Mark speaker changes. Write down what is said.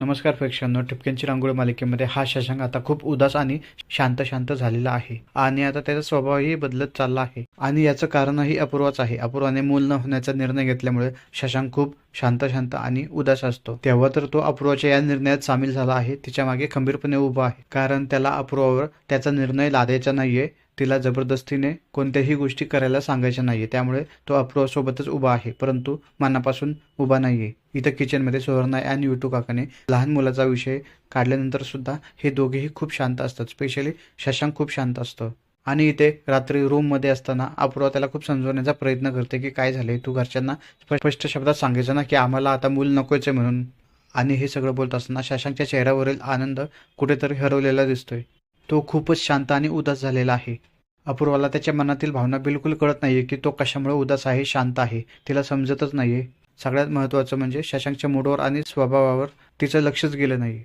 Speaker 1: नमस्कार प्रेक्षकांनो ठिपकेंची रांगोळी मालिकेमध्ये हा शशांक आता खूप उदास आणि शांत शांत झालेला आहे. आणि आता त्याचा स्वभावही बदलत चालला आहे. आणि याचं कारणही अपूर्वाच आहे. अपूर्वाने मूल न होण्याचा निर्णय घेतल्यामुळे शशांक खूप शांत शांत आणि उदास असतो. तेव्हा तर तो अपूर्वाच्या या निर्णयात सामील झाला आहे. तिच्यामागे खंबीरपणे उभा आहे. कारण त्याला अपूर्वावर त्याचा निर्णय लादायचा नाहीये. तिला जबरदस्तीने कोणत्याही गोष्टी करायला सांगायच्या नाही आहे त्यामुळे तो अप्रूवासोबतच उभा आहे. परंतु मनापासून उभा नाही आहे इथं किचनमध्ये सुवर्णा आणि युटू काकाने लहान मुलाचा विषय काढल्यानंतर सुद्धा हे दोघेही खूप शांत असतात. स्पेशली शशांक खूप शांत असतं. आणि इथे रात्री रूममध्ये असताना अपूर्वा त्याला खूप समजवण्याचा प्रयत्न करते की काय झाले तू घरच्यांना स्पष्ट शब्दात सांगायचं ना की आम्हाला आता मूल नकोच आहे म्हणून. आणि हे सगळं बोलत असताना शशांकच्या चेहऱ्यावरील आनंद कुठेतरी हरवलेला दिसतोय. तो खूपच शांत आणि उदास झालेला आहे. अपूर्वाला त्याच्या मनातील भावना बिलकुल कळत नाहीये की तो कशामुळे उदास आहे शांत आहे तिला समजतच नाहीये. सगळ्यात महत्त्वाचं म्हणजे शशांकच्या मूडवर आणि स्वभावावर तिचं लक्षच गेलं नाही